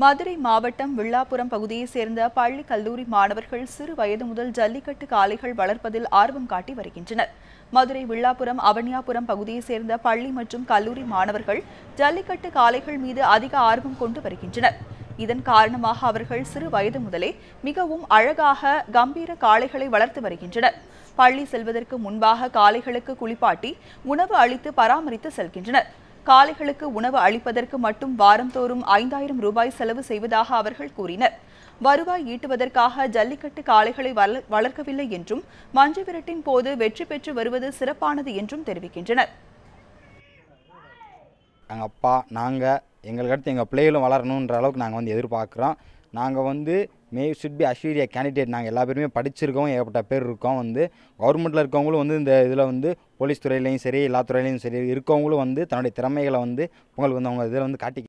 மதுரை மாவட்டம் வில்லாபுரம் பகுதியைச் சேர்ந்த பள்ளி கல்லூரி மாணவர்கள் சிறு வயது முதல் ஜல்லிக்கட்டு காளைகள் வளர்ப்பதில் ஆர்வம் காட்டி வருகின்றனர். மதுரை வில்லாபுரம் அவனியாபுரம் பகுதியைச் சேர்ந்த பள்ளி மற்றும் கல்லூரி மாணவர்கள் ஜல்லிக்கட்டு காளைகள் மீது அதிக ஆர்வம் கொண்டு வருகின்றனர். இதன் காரணமாக அவர்கள் சிறு வயது முதலே மிகவும் அழகாக கம்பீர காளைகளை வளர்த்து வருகின்றனர். பள்ளி செல்வதற்கு முன்பாக காளைகளுக்கு குளிப்பாட்டி உணவு அளித்து பராமரித்து செல்கின்றனர். காளைகளுக்கு உணவு அளிப்பதற்கு மட்டும் வாரந்தோறும் ஐந்தாயிரம் ரூபாய் செலவு செய்வதாக அவர்கள் கூறினர். வருவாய் ஈட்டுவதற்காக ஜல்லிக்கட்டு காளைகளை வள- வளர்க்கவில்லை என்றும் மஞ்சு விரட்டின் போது வெற்றி பெற்று வருவது சிறப்பானது என்றும் தெரிவிக்கின்றனர். எங்கள் அப்பா நாங்கள் எங்களுக்கு அடுத்து எங்கள் பிள்ளைகளும் வளரணுன்ற அளவுக்கு நாங்கள் வந்து எதிர்பார்க்குறோம். நாங்கள் வந்து மே ஷுட் பி அஷ்யூரியா கேண்டிடேட் நாங்கள் எல்லா பேருமே படிச்சிருக்கோம் ஏகப்பட்ட பேர் இருக்கோம் வந்து. கவர்மெண்ட்டில் இருக்கவங்களும் வந்து இந்த இதில் வந்து போலீஸ் துறையிலையும் சரி எல்லா துறையிலையும் சரி இருக்கவங்களும் வந்து தன்னுடைய திறமைகளை வந்து உங்களுக்கு வந்து அவங்க இதில் வந்து காட்டி